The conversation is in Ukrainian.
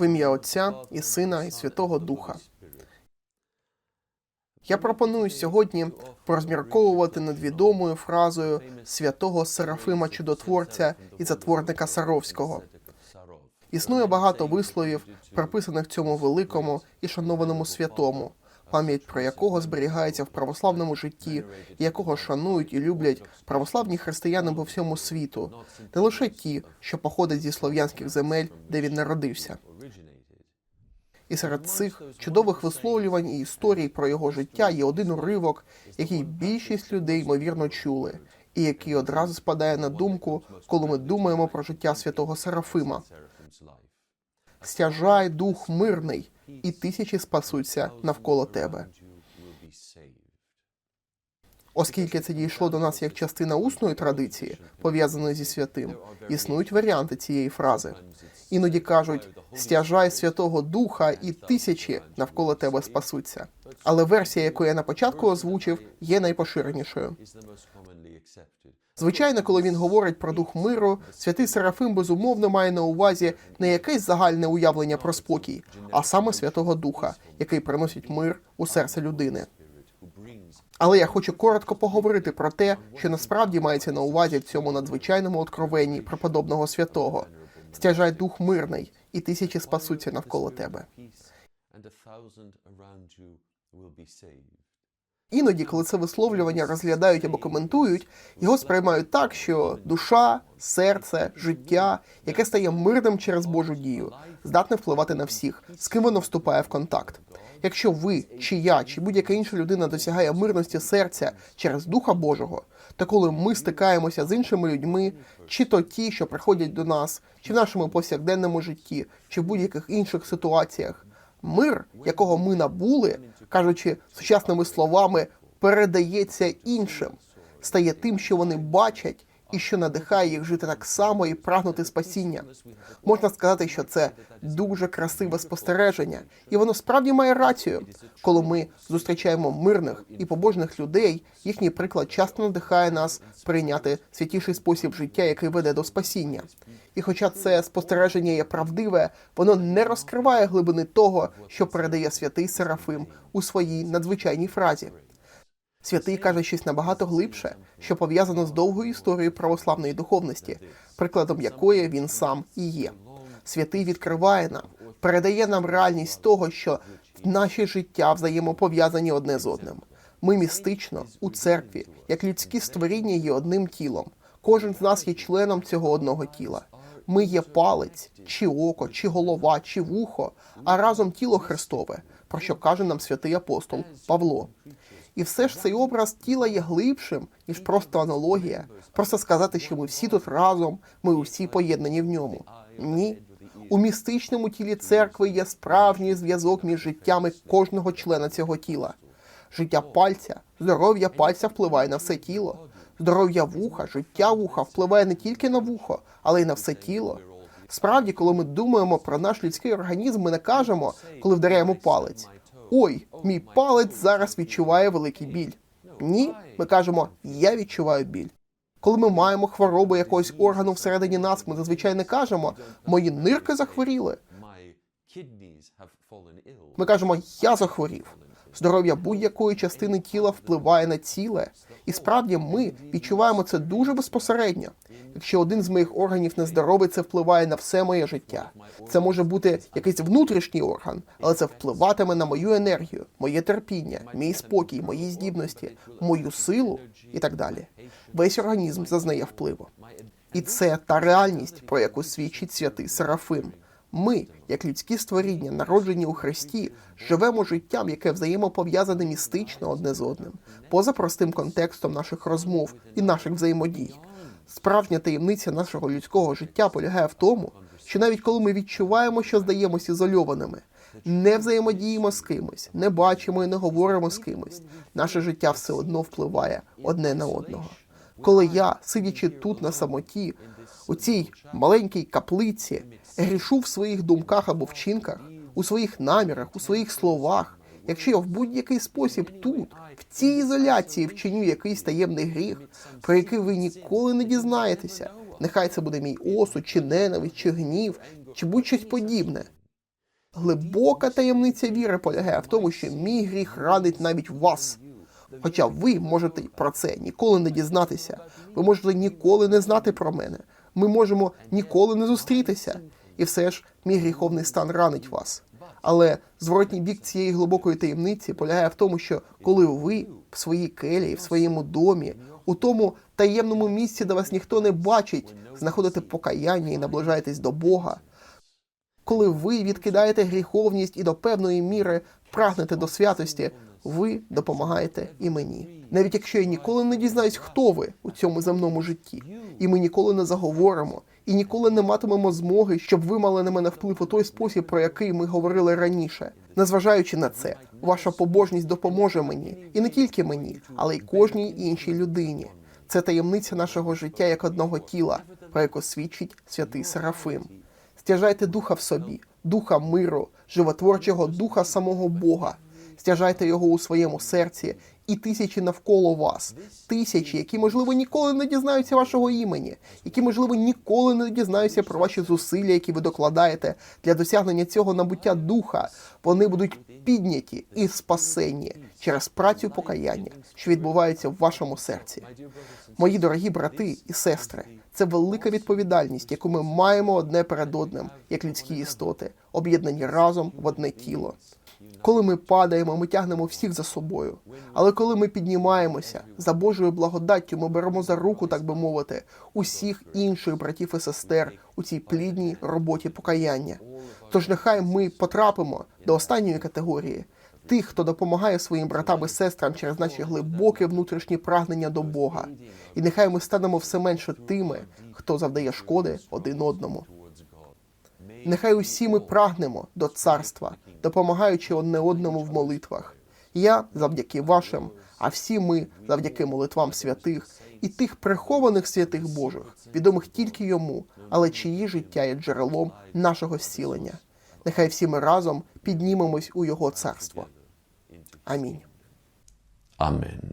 В ім'я Отця і Сина, і Святого Духа. Я пропоную сьогодні порозмірковувати над відомою фразою святого Серафима Чудотворця і затворника Саровського. Існує багато висловів, приписаних цьому великому і шанованому святому, пам'ять про якого зберігається в православному житті, якого шанують і люблять православні християни по всьому світу, не лише ті, що походять зі слов'янських земель, де він народився. І серед цих чудових висловлювань і історій про його життя є один уривок, який більшість людей ймовірно чули, і який одразу спадає на думку, коли ми думаємо про життя святого Серафима. Стяжай дух мирний, і тисячі спасуться навколо тебе. Оскільки це дійшло до нас як частина усної традиції, пов'язаної зі святим, існують варіанти цієї фрази. Іноді кажуть стяжай Святого Духа, і тисячі навколо тебе спасуться. Але версія, яку я на початку озвучив, є найпоширенішою. Звичайно, коли він говорить про дух миру, святий Серафим безумовно має на увазі не якесь загальне уявлення про спокій, а саме Святого Духа, який приносить мир у серце людини. Але я хочу коротко поговорити про те, що насправді мається на увазі в цьому надзвичайному откровенні преподобного святого. Стяжай дух мирний, і тисячі спасуться навколо тебе. Іноді, коли це висловлювання розглядають або коментують, його сприймають так, що душа, серце, життя, яке стає мирним через Божу дію, здатне впливати на всіх, з ким воно вступає в контакт. Якщо ви, чи я, чи будь-яка інша людина досягає мирності серця через Духа Божого, то коли ми стикаємося з іншими людьми, чи то ті, що приходять до нас, чи в нашому повсякденному житті, чи в будь-яких інших ситуаціях, мир, якого ми набули, кажучи сучасними словами, передається іншим, стає тим, що вони бачать. І що надихає їх жити так само і прагнути спасіння. Можна сказати, що це дуже красиве спостереження, і воно справді має рацію. Коли ми зустрічаємо мирних і побожних людей, їхній приклад часто надихає нас прийняти святіший спосіб життя, який веде до спасіння. І хоча це спостереження є правдиве, воно не розкриває глибини того, що передає святий Серафим у своїй надзвичайній фразі. Святий каже щось набагато глибше, що пов'язано з довгою історією православної духовності, прикладом якої він сам і є. Святий відкриває нам, передає нам реальність того, що наші життя взаємопов'язані одне з одним. Ми містично у церкві, як людські створіння є одним тілом. Кожен з нас є членом цього одного тіла. Ми є палець, чи око, чи голова, чи вухо, а разом тіло Христове, про що каже нам святий апостол Павло. І все ж цей образ тіла є глибшим, ніж просто аналогія. Просто сказати, що ми всі тут разом, ми усі поєднані в ньому. Ні. У містичному тілі церкви є справжній зв'язок між життями кожного члена цього тіла. Життя пальця, здоров'я пальця впливає на все тіло. Здоров'я вуха, життя вуха впливає не тільки на вухо, але й на все тіло. Справді, коли ми думаємо про наш людський організм, ми не кажемо, коли вдаряємо палець. Ой, мій палець зараз відчуває великий біль. Ні, ми кажемо, я відчуваю біль. Коли ми маємо хворобу якогось органу всередині нас, ми зазвичай не кажемо, мої нирки захворіли. Ми кажемо, я захворів. Здоров'я будь-якої частини тіла впливає на ціле, і справді ми відчуваємо це дуже безпосередньо. Якщо один з моїх органів нездоровий, це впливає на все моє життя. Це може бути якийсь внутрішній орган, але це впливатиме на мою енергію, моє терпіння, мій спокій, мої здібності, мою силу і так далі. Весь організм зазнає впливу. І це та реальність, про яку свідчить святий Серафим. Ми, як людські створіння, народжені у Христі, живемо життям, яке взаємопов'язане містично одне з одним, поза простим контекстом наших розмов і наших взаємодій. Справжня таємниця нашого людського життя полягає в тому, що навіть коли ми відчуваємо, що здаємося ізольованими, не взаємодіємо з кимось, не бачимо і не говоримо з кимось, наше життя все одно впливає одне на одного. Коли я, сидячи тут на самоті, у цій маленькій каплиці, грішу в своїх думках або вчинках, у своїх намірах, у своїх словах, якщо я в будь-який спосіб тут, в цій ізоляції вчиню якийсь таємний гріх, про який ви ніколи не дізнаєтеся, нехай це буде мій осуд, чи ненависть, чи гнів, чи будь-щось подібне. Глибока таємниця віри полягає в тому, що мій гріх ранить навіть вас. Хоча ви можете про це ніколи не дізнатися. Ви можете ніколи не знати про мене. Ми можемо ніколи не зустрітися. І все ж мій гріховний стан ранить вас. Але зворотній бік цієї глибокої таємниці полягає в тому, що коли ви в своїй келії, в своєму домі, у тому таємному місці, де вас ніхто не бачить, знаходите покаяння і наближаєтесь до Бога, коли ви відкидаєте гріховність і до певної міри прагнете до святості, ви допомагаєте і мені. Навіть якщо я ніколи не дізнаюсь, хто ви у цьому земному житті, і ми ніколи не заговоримо, і ніколи не матимемо змоги, щоб ви мали на мене вплив у той спосіб, про який ми говорили раніше. Незважаючи на це, ваша побожність допоможе мені, і не тільки мені, але й кожній іншій людині. Це таємниця нашого життя як одного тіла, про яку свідчить святий Серафим. Стяжайте духа в собі, духа миру, животворчого духа самого Бога. Стяжайте його у своєму серці і тисячі навколо вас, тисячі, які, можливо, ніколи не дізнаються вашого імені, які, можливо, ніколи не дізнаються про ваші зусилля, які ви докладаєте для досягнення цього набуття духа. Вони будуть підняті і спасені через працю покаяння, що відбувається в вашому серці. Мої дорогі брати і сестри, це велика відповідальність, яку ми маємо одне перед одним, як людські істоти, об'єднані разом в одне тіло. Коли ми падаємо, ми тягнемо всіх за собою. Але коли ми піднімаємося за Божою благодаттю, ми беремо за руку, так би мовити, усіх інших братів і сестер у цій плідній роботі покаяння. Тож нехай ми потрапимо до останньої категорії тих, хто допомагає своїм братам і сестрам через наші глибокі внутрішні прагнення до Бога. І нехай ми станемо все менше тими, хто завдає шкоди один одному. Нехай усі ми прагнемо до царства, допомагаючи одне одному в молитвах. Я завдяки вашим, а всі ми завдяки молитвам святих і тих прихованих святих Божих, відомих тільки йому, але чиї життя є джерелом нашого зцілення. Нехай всі ми разом піднімемось у його царство. Амінь. Amen.